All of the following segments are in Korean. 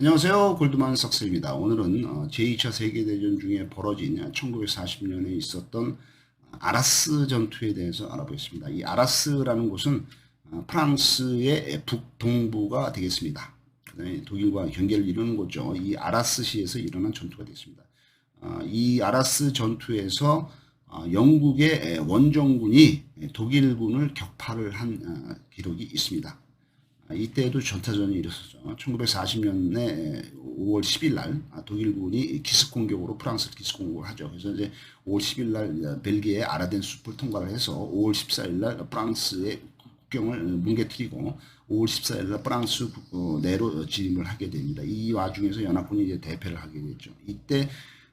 안녕하세요. 골드만 삭스입니다. 오늘은 어, 제2차 세계대전 중에 벌어진 1940년에 있었던 아라스 전투에 대해서 알아보겠습니다. 이 아라스라는 곳은 어, 프랑스의 북동부가 되겠습니다. 독일과 경계를 이루는 곳죠. 이 아라스시에서 일어난 전투가. 어, 이 아라스 전투에서 어, 영국의 원정군이 독일군을 격파를 한 어, 기록이 있습니다. 아, 이때도 전타전이 일었었죠. 1940년에 5월 10일 날 아, 독일군이 기습 공격으로 프랑스 기습 공격을 하죠. 그래서 이제 5월 10일 날 벨기에 아라덴 숲을 통과를 해서 5월 14일 날 프랑스의 국경을 뭉개뜨리고 5월 14일 날 프랑스 국- 어, 내로 진입을 하게 됩니다. 이 와중에서 연합군이 이제 대패를 하게 됐죠. 이때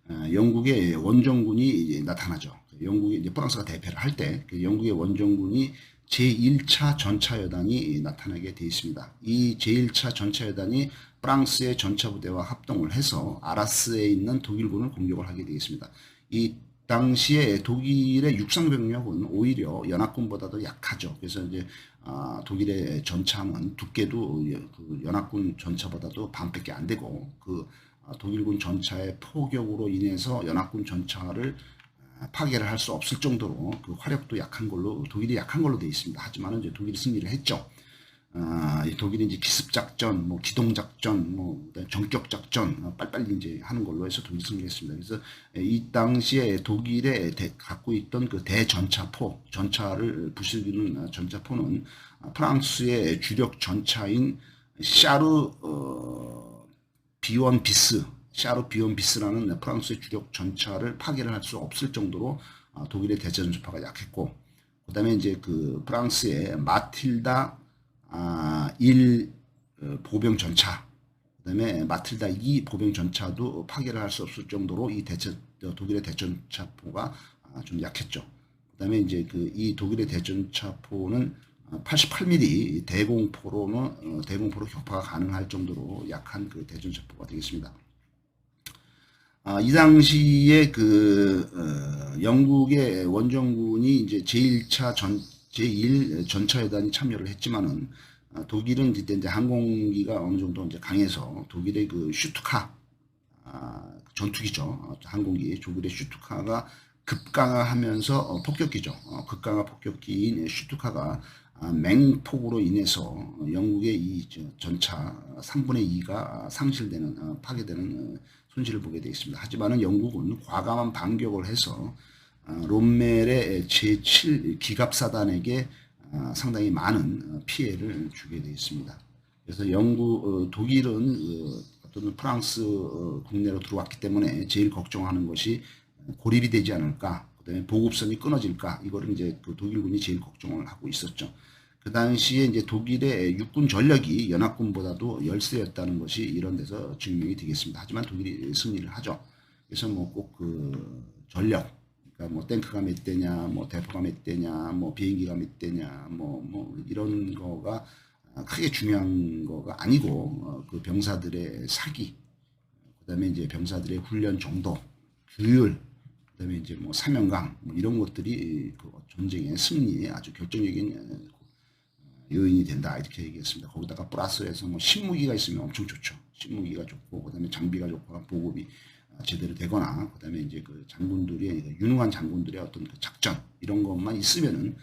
어, 영국의 원정군이 이제 나타나죠. 영국이 이제 프랑스가 대패를 할때그 영국의 원정군이 제1차 전차여단이 나타나게 되어 있습니다. 이 제1차 전차여단이 프랑스의 전차부대와 합동을 해서 아라스에 있는 독일군을 공격을 하게 되어 있습니다. 이 당시에 독일의 육상 병력은 오히려 연합군보다도 약하죠. 그래서 이제 아, 독일의 전차는 두께도 여- 그 연합군 전차보다도 반밖에 안 되고 그 아, 독일군 전차의 포격으로 인해서 연합군 전차를 아, 파괴를 할 수 없을 정도로 그 화력도 약한 걸로 독일이 약한 걸로 되어 있습니다. 하지만 이제 독일이 승리를 했죠. 아, 이 독일이 이제 기습 작전, 뭐 기동 작전, 뭐 그다음에 전격 작전 어, 빨리빨리 이제 하는 걸로 해서 독일이 승리했습니다. 그래서 이 당시에 독일에 대- 갖고 있던 그 대전차포, 전차를 부수기는 어, 전차포는 아, 프랑스의 주력 전차인 샤르 어, 비원 비스, 샤르 비원 비스라는 프랑스의 주력 전차를 파괴를 할 수 없을 정도로 아, 독일의 대전차파가 약했고, 그 다음에 이제 그 프랑스의 마틸다 아, 1 어, 보병 전차, 그 다음에 마틸다 2 보병 전차도 파괴를 할 수 없을 정도로 이 대전 어, 독일의 대전차포가 아, 좀 약했죠. 그 다음에 이제 그 이 독일의 대전차포는 88mm 대공포로는 어, 대공포로 격파가 가능할 정도로 약한 그 대전차포가 되겠습니다. 아, 이 당시에 그 어, 영국의 원정군이 이제 제1차 전 제1 전차여단이 참여를 했지만은 아, 독일은 이때 이제 항공기가 어느 정도 이제 강해서 독일의 그 슈투카 아, 전투기죠. 어, 항공기 독일의 슈투카가 급강하하면서 어, 폭격기죠. 어, 급강하 폭격기인 슈투카가 아, 맹폭으로 인해서 영국의 이 저- 전차 3분의 2가 상실되는 어, 파괴되는 어, 손실을 보게 되어 있습니다. 하지만은 영국은 과감한 반격을 해서 어, 롬멜의 제7 기갑사단에게 어, 상당히 많은 어, 피해를 주게 되어 있습니다. 그래서 영국, 어, 독일은 어, 어떤 프랑스 어, 국내로 들어왔기 때문에 제일 걱정하는 것이 고립이 되지 않을까, 그다음에 보급선이 끊어질까, 이거를 이제 그 독일군이 제일 걱정을 하고 있었죠. 그 당시에 이제 독일의 육군 전력이 연합군보다도 열세였다는 것이 이런 데서 증명이 되겠습니다. 하지만 독일이 승리를 하죠. 그래서 뭐 꼭 그 전력, 그러니까 뭐 탱크가 몇 대냐, 뭐 대포가 몇 대냐, 뭐 비행기가 몇 대냐, 뭐뭐 이런 거가 크게 중요한 거가 아니고 어, 그 병사들의 사기, 그다음에 이제 병사들의 훈련 정도, 규율, 그다음에 이제 뭐 사명감 뭐 이런 것들이 그 전쟁의 승리에 아주 결정적인 어, 요인이 된다 이렇게 얘기했습니다. 거기다가 플러스해서 뭐 신무기가 있으면 엄청 좋죠. 신무기가 좋고 그다음에 장비가 좋고 보급이 아, 제대로 되거나 그다음에 이제 그 장군들이 유능한 장군들의 어떤 그 작전 이런 것만 있으면은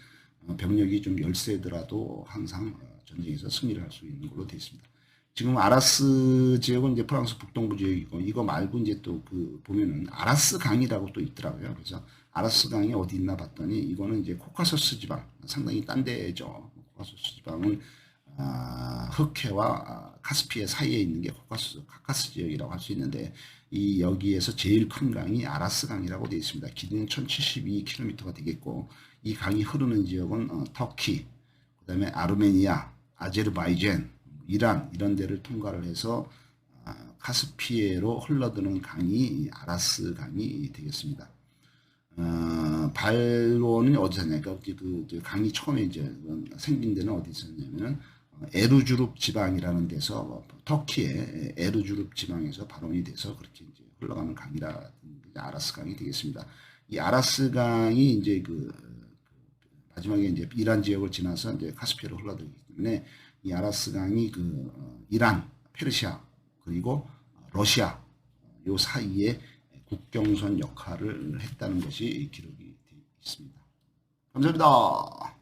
어, 병력이 좀 열세더라도 항상 어, 전쟁에서 승리를 할 수 있는 걸로 되어 있습니다. 지금 아라스 지역은 이제 프랑스 북동부 지역이고 이거 말고 이제 또 그 보면은 아라스 강이라고 또 있더라고요. 그래서 아라스 강이 어디 있나 봤더니 이거는 이제 코카소스 지방 상당히 딴 데죠. 코카소스 지방은 아, 흑해와 아, 카스피해 사이에 있는 게 코카스 카카스 지역이라고 할 수 있는데 이 여기에서 제일 큰 강이 아라스 강이라고 되어 있습니다. 길이는 1072km가 되겠고 이 강이 흐르는 지역은 어, 터키, 그다음에 아르메니아, 아제르바이젠, 이란 이런 데를 통과를 해서 아, 카스피해로 흘러드는 강이 이 아라스 강이 되겠습니다. 어, 발원은 어디서냐? 그러니까 그, 그 강이 처음에 이제 생긴 데는 어디 있었냐면은 어, 에르주룹 지방이라는 데서 어, 터키의 에르주룹 지방에서 발원이 돼서 그렇게 이제 흘러가는 강이라 아라스 강이 되겠습니다. 이 아라스 강이 이제 그 마지막에 이제 이란 지역을 지나서 이제 카스피해로 흘러들기 때문에 이 아라스 강이 그 어, 이란, 페르시아 그리고 러시아 요 사이에 국경선 역할을 했다는 것이 기록이 되어 있습니다. 감사합니다.